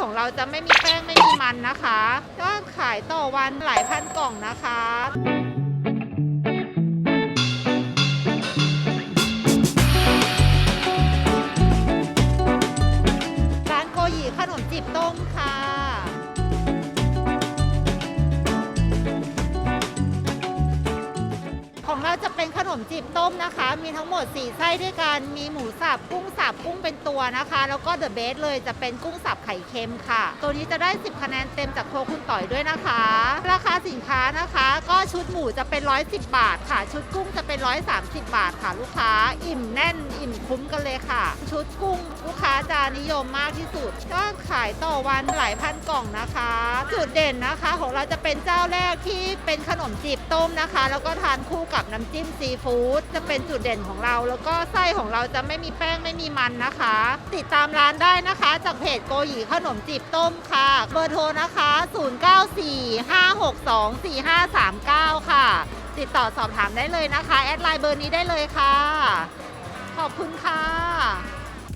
ของเราจะไม่มีแป้งไม่มีมันนะคะก็ขายต่อวันหลายพันกล่องนะคะร้านโกหยีขนมจีบต้มค่ะ ของเราจะเป็นขนมจีบต้มนะคะ มีทั้งหมด 4 ไส้ด้วยกัน มีหมูสับ กุ้งสับ กุ้งเป็นตัวนะคะ แล้วก็เดอะเบสเลยจะเป็นกุ้งสับไข่เค็มค่ะ ตัวนี้จะได้ 10 คะแนนเต็มจากโคคุณต่อยด้วยนะคะ ราคาสินค้านะคะ ก็ชุดหมูจะเป็น 110 บาทค่ะ ชุดกุ้งจะเป็น 130 บาทค่ะ ลูกค้า อิ่มแน่น อิ่มคุ้มกันเลยค่ะ ชุดกุ้งลูกค้าจะนิยมมากที่สุด ก็ขายต่อวันหลายพันกล่องนะคะ จุดเด่นนะคะ ของเราจะเป็นเจ้าแรกที่เป็นขนมจีบต้มนะคะ แล้วก็ทานคู่กับน้ำจิ้มซีฟู้ดจะเป็นจุดเด่นของเรา แล้วก็ไส้ของเราจะไม่มีแป้งไม่มีมันนะคะ ติดตามร้านได้นะคะ จากเพจโกหยีขนมจีบต้มค่ะ เบอร์โทรนะคะ 0945624539 ค่ะ ติดต่อสอบถามได้เลยนะคะ แอดไลน์เบอร์นี้ได้เลยค่ะ ขอบคุณค่ะ